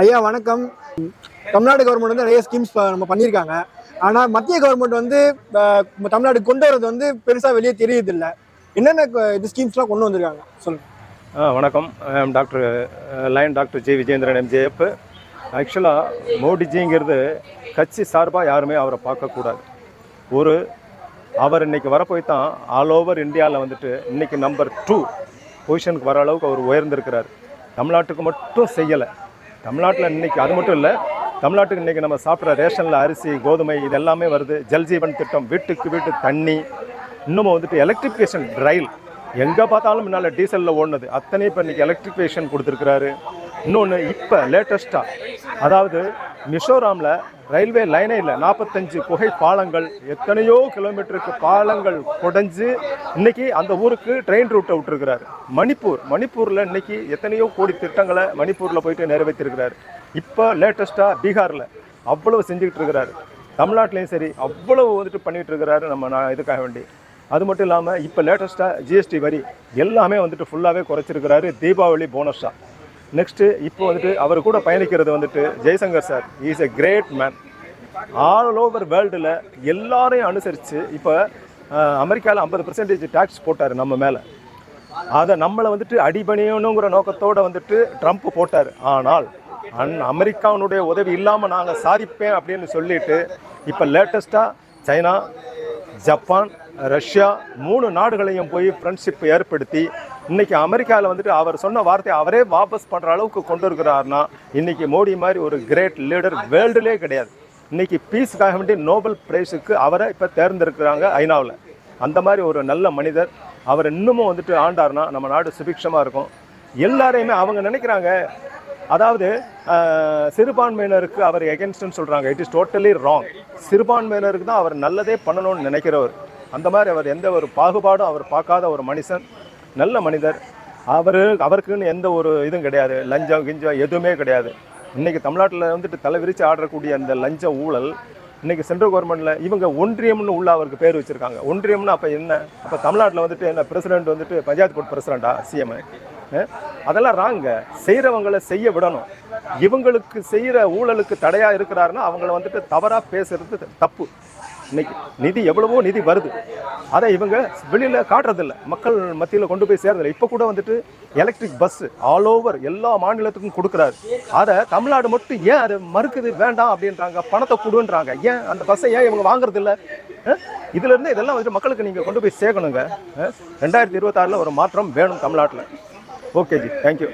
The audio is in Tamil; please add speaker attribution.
Speaker 1: ஐயா வணக்கம். தமிழ்நாடு கவர்மெண்ட் வந்து நிறைய ஸ்கீம்ஸ் நம்ம பண்ணியிருக்காங்க. ஆனால் மத்திய கவர்மெண்ட் வந்து தமிழ்நாடு கொண்டு வரது வந்து பெருசாக வெளியே தெரியுது என்னென்ன இது ஸ்கீம்ஸ்லாம் கொண்டு வந்திருக்காங்க?
Speaker 2: சொல்லுங்கள் வணக்கம். Doctor line doctor G. Vijendran MGF ஆக்சுவலாக மோடிஜிங்கிறது கட்சி சார்பாக யாருமே அவரை பார்க்கக்கூடாது ஒரு அவர் இன்னைக்கு வரப்போய் தான் ஆல் ஓவர் இந்தியாவில் வந்துட்டு இன்றைக்கி நம்பர் டூ பொசிஷனுக்கு வர அளவுக்கு அவர் உயர்ந்திருக்கிறார். தமிழ்நாட்டுக்கு மட்டும் செய்யலை. தமிழ்நாட்டில் இன்னைக்கு அது மட்டும் இல்லை தமிழ்நாட்டுக்கு இன்னைக்கு நம்ம சாப்பிட்ற ரேஷனில் அரிசி கோதுமை இது எல்லாமே வருது ஜல்ஜீவன் திட்டம் வீட்டுக்கு வீட்டு தண்ணி இன்னமும் வந்துட்டு எலக்ட்ரிஃபிகேஷன் ரயில் எங்கே பார்த்தாலும் முன்னால் டீசலில் ஓடினது. அத்தனை இப்போ இன்றைக்கி எலக்ட்ரிஃபிகேஷன் கொடுத்துருக்குறாரு. இன்னொன்று இப்போ லேட்டஸ்ட்டாக அதாவது மிசோராமில் ரயில்வே லைனே இல்லை. நாற்பத்தஞ்சு குகை பாலங்கள் எத்தனையோ கிலோமீட்டருக்கு பாலங்கள் குடைஞ்சு இன்னைக்கு அந்த ஊருக்கு ட்ரெயின் ரூட்டை விட்டுருக்கிறாரு. மணிப்பூர் மணிப்பூரில் இன்னைக்கு எத்தனையோ கோடி திட்டங்களை மணிப்பூரில் போயிட்டு நிறைவேற்றிருக்கிறாரு. இப்போ லேட்டஸ்ட்டாக பீகாரில் அவ்வளவு செஞ்சுக்கிட்டு இருக்கிறாரு. தமிழ்நாட்டிலையும் சரி அவ்வளவு வந்துட்டு பண்ணிட்டு இருக்கிறாரு நம்ம நான் இதுக்காக வேண்டி. அது மட்டும் இல்லாமல் இப்போ லேட்டஸ்ட்டாக ஜிஎஸ்டி வரி எல்லாமே வந்துட்டு ஃபுல்லாகவே குறைச்சிருக்கிறாரு. தீபாவளி போனஸாக நெக்ஸ்ட்டு இப்போ வந்துட்டு அவர் கூட பயணிக்கிறது வந்துட்டு Jaishankar sir. Is a great man all over வேர்ல்டில் எல்லாரையும் அனுசரித்து இப்போ அமெரிக்காவில் ஐம்பது பர்சன்டேஜ் டேக்ஸ் போட்டார் நம்ம மேலே. அதை நம்மளை வந்துட்டு அடிபணியணுங்கிற நோக்கத்தோடு வந்துட்டு ட்ரம்ப் போட்டார். ஆனால் அந் அமெரிக்காவினுடைய உதவி இல்லாமல் நாங்கள் சாதிப்பேன் அப்படின்னு சொல்லிட்டு இப்போ லேட்டஸ்ட்டாக சைனா ஜப்பான் ரஷ்யா மூணு நாடுகளையும் போய் ஃப்ரெண்ட்ஷிப் ஏற்படுத்தி இன்னைக்கு அமெரிக்காவில் வந்துட்டு அவர் சொன்ன வார்த்தையை அவரே வாபஸ் பண்ணுற அளவுக்கு கொண்டு இருக்கிறார்னா இன்னைக்கு மோடி மாதிரி ஒரு கிரேட் லீடர் வேர்ல்டுலே கிடையாது. இன்னைக்கு பீஸுக்காக வேண்டி நோபல் பிரைஸுக்கு அவரை இப்போ தேர்ந்தெடுக்கிறாங்க ஐநாவில். அந்த மாதிரி ஒரு நல்ல மனிதர். அவர் இன்னமும் வந்துட்டு ஆண்டார்னா நம்ம நாடு சுபிக்ஷமாக இருக்கும். எல்லாரையுமே அவங்க நினைக்கிறாங்க அதாவது சிறுபான்மையினருக்கு அவர் எகென்ஸ்ட்னு சொல்கிறாங்க இட் இஸ் டோட்டலி ராங் சிறுபான்மையினருக்கு தான் அவர் நல்லதே பண்ணணும்னு நினைக்கிறவர். அந்த மாதிரி அவர் எந்த ஒரு பாகுபாடும் அவர் பார்க்காத ஒரு மனுஷன் நல்ல மனிதர். அவர் அவருக்குன்னு எந்த ஒரு இதுவும் கிடையாது. லஞ்சம் கிஞ்சம் எதுவுமே கிடையாது. இன்றைக்கி தமிழ்நாட்டில் வந்துட்டு தலை விரித்து ஆடக்கூடிய அந்த லஞ்ச ஊழல் இன்றைக்கி சென்ட்ரல் கவர்மெண்ட்டில் இவங்க ஒன்றியம்னு உள்ள அவருக்கு பேர் வச்சிருக்காங்க. ஒன்றியம்னு அப்போ என்ன? அப்போ தமிழ்நாட்டில் வந்துட்டு என்ன பிரசிடென்ட் வந்துட்டு பஞ்சாயத்து போர்ட் பிரசிடண்டா சிஎம் அதெல்லாம் ராங்க. செய்கிறவங்களை செய்ய விடணும். இவங்களுக்கு செய்கிற ஊழலுக்கு தடையாக இருக்கிறாருன்னா அவங்கள வந்துட்டு தவறாக பேசுறது தப்பு. இன்னைக்கு நிதி எவ்வளவோ நிதி வருது. அதை இவங்க வெளியில் காட்டுறதில்ல. மக்கள் மத்தியில் கொண்டு போய் சேர்றதில்ல இப்போ கூட வந்துட்டு எலக்ட்ரிக் பஸ் ஆல் ஓவர் எல்லா மாநிலத்துக்கும் கொடுக்குறாரு. அதை தமிழ்நாடு மட்டும் ஏன் அது மறுக்குது? வேண்டாம் அப்படின்றாங்க. பணத்தை கொடுன்றாங்க. ஏன் அந்த பஸ்ஸை ஏன் இவங்க வாங்குறதில்ல? இதுலேருந்து இதெல்லாம் வந்துட்டு மக்களுக்கு நீங்கள் கொண்டு போய் சேர்க்கணுங்க ரெண்டாயிரத்தி இருபத்தாறில் ஒரு மாற்றம் வேணும் தமிழ்நாட்டில். Okay G thank you